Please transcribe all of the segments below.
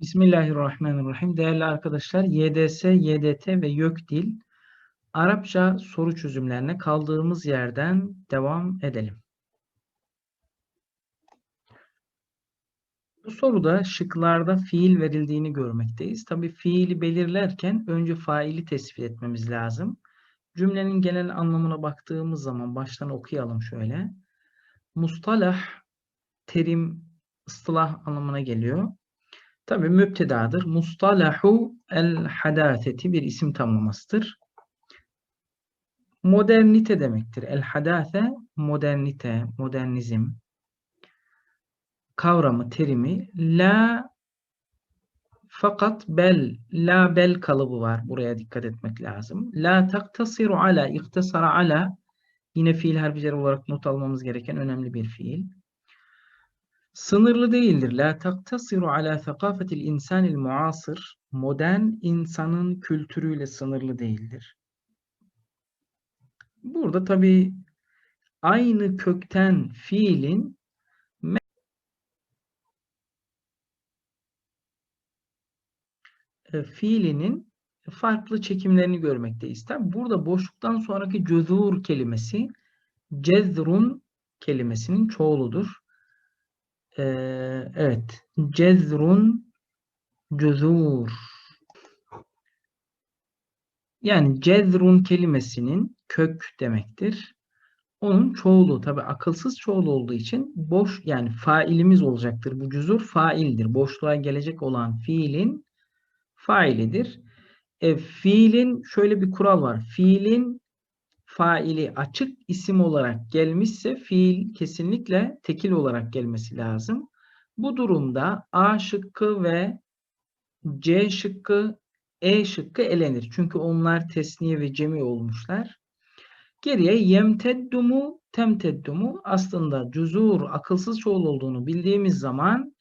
Bismillahirrahmanirrahim. Değerli arkadaşlar, YDS, YDT ve YÖKDİL Arapça soru çözümlerine kaldığımız yerden devam edelim. Bu soruda şıklarda fiil verildiğini görmekteyiz. Tabi fiili belirlerken önce faili tespit etmemiz lazım. Cümlenin genel anlamına baktığımız zaman baştan okuyalım şöyle. Mustalah terim, ıstılah anlamına geliyor. Tabi müptedadır. Mustalahu el hadaseti bir isim tamlamasıdır. Modernite demektir. El hadase modernite, modernizm kavramı, terimi la fakat bel, la bel kalıbı var. Buraya dikkat etmek lazım. La taktasiru ala, iktasara ala yine fiil harfileri olarak not almamız gereken önemli bir fiil sınırlı değildir. La taktasiru ala thakafetil insanil muasır. Modern insanın kültürüyle sınırlı değildir. Burada tabi aynı kökten fiilin e, fiilinin farklı çekimlerini görmekteyiz. Tabi burada boşluktan sonraki cüzur kelimesi cezrun kelimesinin çoğuludur. Evet. Cezrun cüzur. Yani cezrun kelimesinin kök demektir. Onun çoğulu tabi akılsız çoğulu olduğu için boş yani failimiz olacaktır. Bu cüzur faildir. Boşluğa gelecek olan fiilin failidir. E, fiilin şöyle bir kural var. Fiilin faili açık isim olarak gelmişse fiil kesinlikle tekil olarak gelmesi lazım. Bu durumda A şıkkı ve C şıkkı, E şıkkı elenir. Çünkü onlar tesniye ve cemi olmuşlar. Geriye yemteddumu, temteddumu aslında cüzur, akılsız çoğul olduğunu bildiğimiz zaman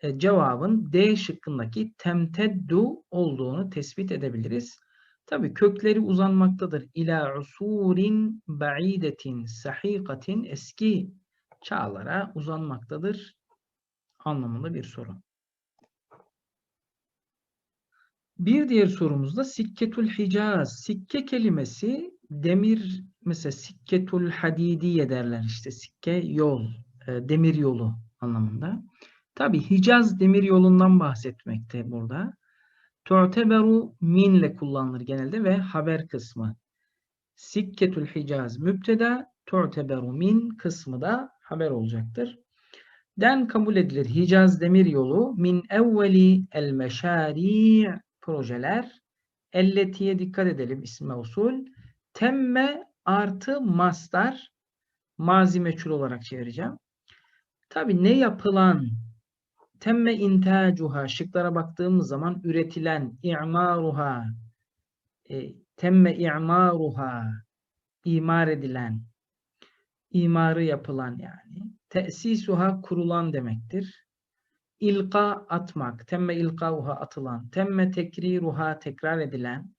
e, cevabın D şıkkındaki temteddu olduğunu tespit edebiliriz. Tabi kökleri uzanmaktadır. İlâ usurin ba'idetin sahikatin eski çağlara uzanmaktadır anlamında bir soru. Bir diğer sorumuzda sikketul hicaz. Sikke kelimesi demir mesela sikketul hadidiye derler işte sikke yol, e, demir yolu anlamında. Tabi Hicaz demir yolundan bahsetmekte burada. Tu'teberu minle kullanılır genelde ve haber kısmı. Sikketul Hicaz müpteda, tu'teberu min kısmı da haber olacaktır. Den kabul edilir. Hicaz demir yolu min evveli el meşari projeler elletiye dikkat edelim isme usul. Temme artı mastar mazi meçhul olarak çevireceğim. Tabi ne yapılan Temme intacuha şıklara baktığımız zaman üretilen i'maruha e, temme i'maruha imar edilen imarı yapılan yani tesisuha kurulan demektir. İlka atmak, temme ilkauha atılan, temme tekriruha tekrar edilen.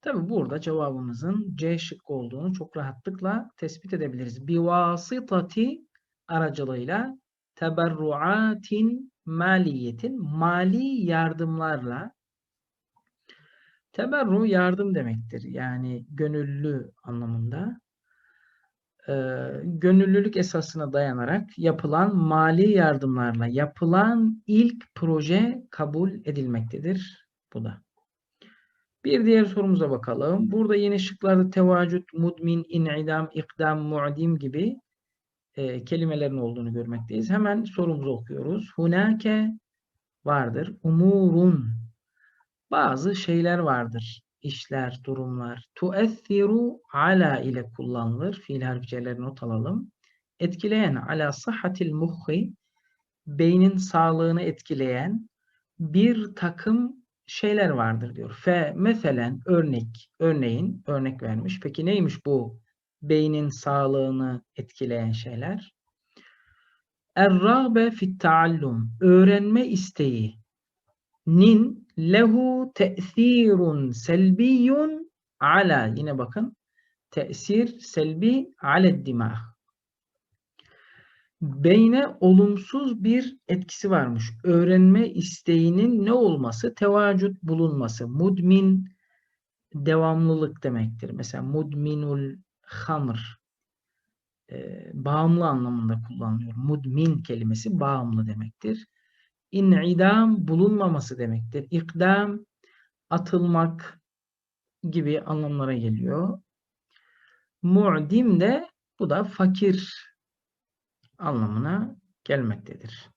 Tabi burada cevabımızın C şıkkı olduğunu çok rahatlıkla tespit edebiliriz. Bivasitati aracılığıyla teberruatin maliyetin mali yardımlarla teberru yardım demektir. Yani gönüllü anlamında e, gönüllülük esasına dayanarak yapılan mali yardımlarla yapılan ilk proje kabul edilmektedir. Bu da. Bir diğer sorumuza bakalım. Burada yine şıklarda tevacüt, mudmin, in'idam, ikdam, mu'dim gibi e, kelimelerin olduğunu görmekteyiz. Hemen sorumuzu okuyoruz. Hunake vardır. Umurun bazı şeyler vardır. İşler, durumlar. Tuethiru ala ile kullanılır. Fiil harfçeleri not alalım. Etkileyen ala sıhhatil muhhi beynin sağlığını etkileyen bir takım şeyler vardır diyor. Fe meselen örnek, örneğin örnek vermiş. Peki neymiş bu beynin sağlığını etkileyen şeyler. Er-râbe fit taallum öğrenme isteği nin lehu te'thirun selbiyun ala yine bakın tesir selbi aled dimah beyne olumsuz bir etkisi varmış. Öğrenme isteğinin ne olması? Tevacut bulunması. Mudmin devamlılık demektir. Mesela mudminul hamr e, bağımlı anlamında kullanılıyor. Mudmin kelimesi bağımlı demektir. İn'idam bulunmaması demektir. İkdam atılmak gibi anlamlara geliyor. Mu'dim de bu da fakir anlamına gelmektedir.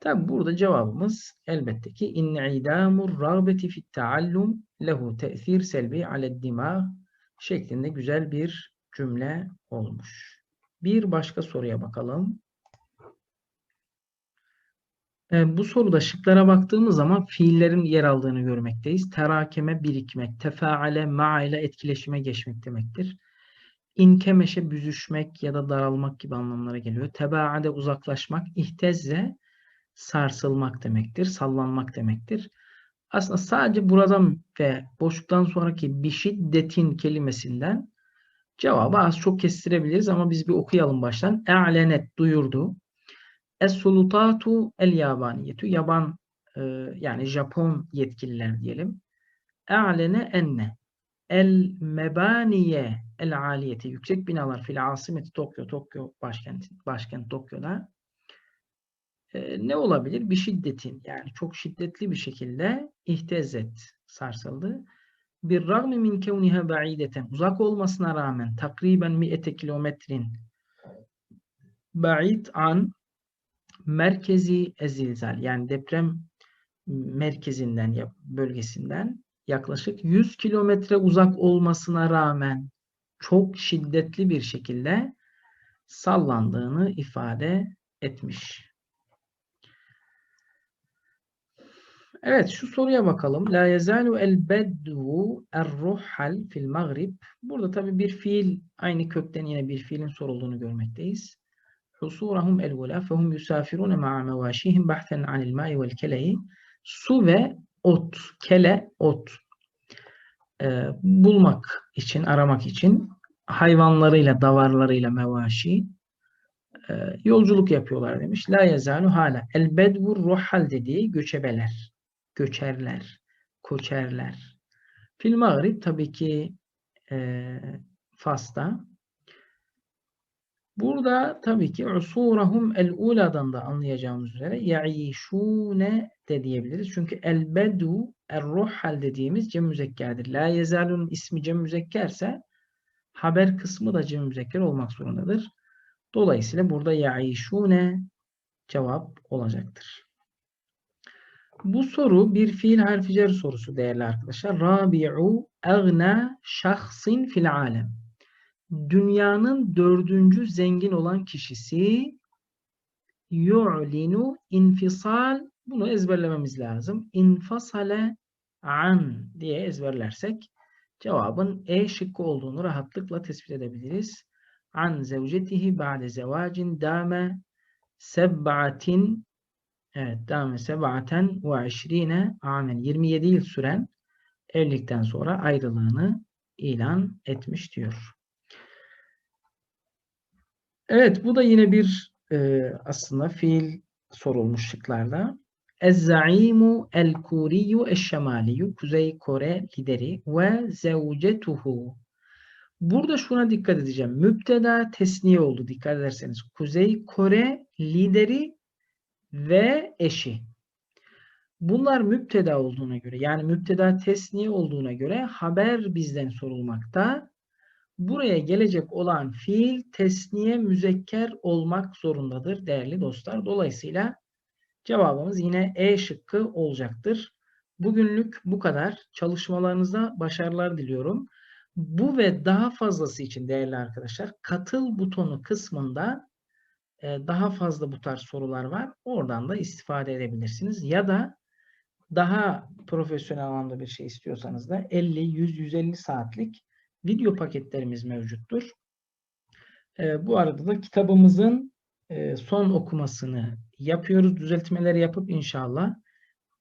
Tabi burada cevabımız elbette ki in'idamur rağbeti fit taallum lehu te'sir selbi aled dimağ şeklinde güzel bir cümle olmuş. Bir başka soruya bakalım. E, bu soruda şıklara baktığımız zaman fiillerin yer aldığını görmekteyiz. Terakeme birikmek, tefaale, ma ile etkileşime geçmek demektir. İnkemeşe büzüşmek ya da daralmak gibi anlamlara geliyor. Tebaade uzaklaşmak, ihtezze sarsılmak demektir, sallanmak demektir. Aslında sadece buradan ve boşluktan sonraki bir şiddetin kelimesinden cevabı az çok kestirebiliriz ama biz bir okuyalım baştan. E'lenet duyurdu. Es-sulutatu el-yabaniyetu yaban e, yani Japon yetkililer diyelim. E'lene enne el mebaniye el aliyeti yüksek binalar fil asimeti Tokyo Tokyo başkent başkent Tokyo'da e, ne olabilir? Bir şiddetin yani çok şiddetli bir şekilde ihtezet sarsıldı. Bir ragmi min kevniha ba'ideten uzak olmasına rağmen takriben mi'ete kilometrin ba'id an merkezi ezilzal yani deprem merkezinden bölgesinden yaklaşık 100 kilometre uzak olmasına rağmen çok şiddetli bir şekilde sallandığını ifade etmiş. Evet şu soruya bakalım. La yezalu el beddu er-ruhal fil maghrib. Burada tabi bir fiil aynı kökten yine bir fiilin sorulduğunu görmekteyiz. Husurahum el-vula fehum yusafirune ma'a mevashihim bahten anil ma'i vel keleyi. Su ve ot, kele, ot e, bulmak için, aramak için hayvanlarıyla, davarlarıyla mevaşi e, yolculuk yapıyorlar demiş. La yezalu hala. El bedvur ruhal dediği göçebeler, göçerler, koçerler. Fil mağrib tabii ki e, Fas'ta Burada tabii ki usurahum el uladan da anlayacağımız üzere ya'işune de diyebiliriz. Çünkü el bedu er ruhal dediğimiz cem müzekkerdir. La yezalun ismi cem müzekkerse haber kısmı da cem müzekker olmak zorundadır. Dolayısıyla burada ya'işune cevap olacaktır. Bu soru bir fiil harfi cer sorusu değerli arkadaşlar. Rabi'u agna şahsin fil alem dünyanın dördüncü zengin olan kişisi yu'linu infisal bunu ezberlememiz lazım. İnfasale an diye ezberlersek cevabın E şıkkı olduğunu rahatlıkla tespit edebiliriz. An zevcetihi ba'de zevacin dame seb'atin evet dame seb'aten ve işrine amen 27 yıl süren evlilikten sonra ayrılığını ilan etmiş diyor. Evet bu da yine bir e, aslında fiil sorulmuş şıklarda. Ez-zaimu el-kuriyu eş-şemaliyu Kuzey Kore lideri ve zevcetuhu Burada şuna dikkat edeceğim. Müpteda tesniye oldu dikkat ederseniz. Kuzey Kore lideri ve eşi. Bunlar müpteda olduğuna göre yani müpteda tesniye olduğuna göre haber bizden sorulmakta buraya gelecek olan fiil tesniye müzekker olmak zorundadır değerli dostlar. Dolayısıyla cevabımız yine E şıkkı olacaktır. Bugünlük bu kadar. Çalışmalarınızda başarılar diliyorum. Bu ve daha fazlası için değerli arkadaşlar katıl butonu kısmında daha fazla bu tarz sorular var. Oradan da istifade edebilirsiniz. Ya da daha profesyonel anlamda bir şey istiyorsanız da 50, 100, 150 saatlik video paketlerimiz mevcuttur. Bu arada da kitabımızın son okumasını yapıyoruz. Düzeltmeleri yapıp inşallah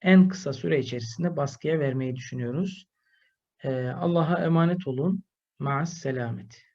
en kısa süre içerisinde baskıya vermeyi düşünüyoruz. Allah'a emanet olun. Maas selamet.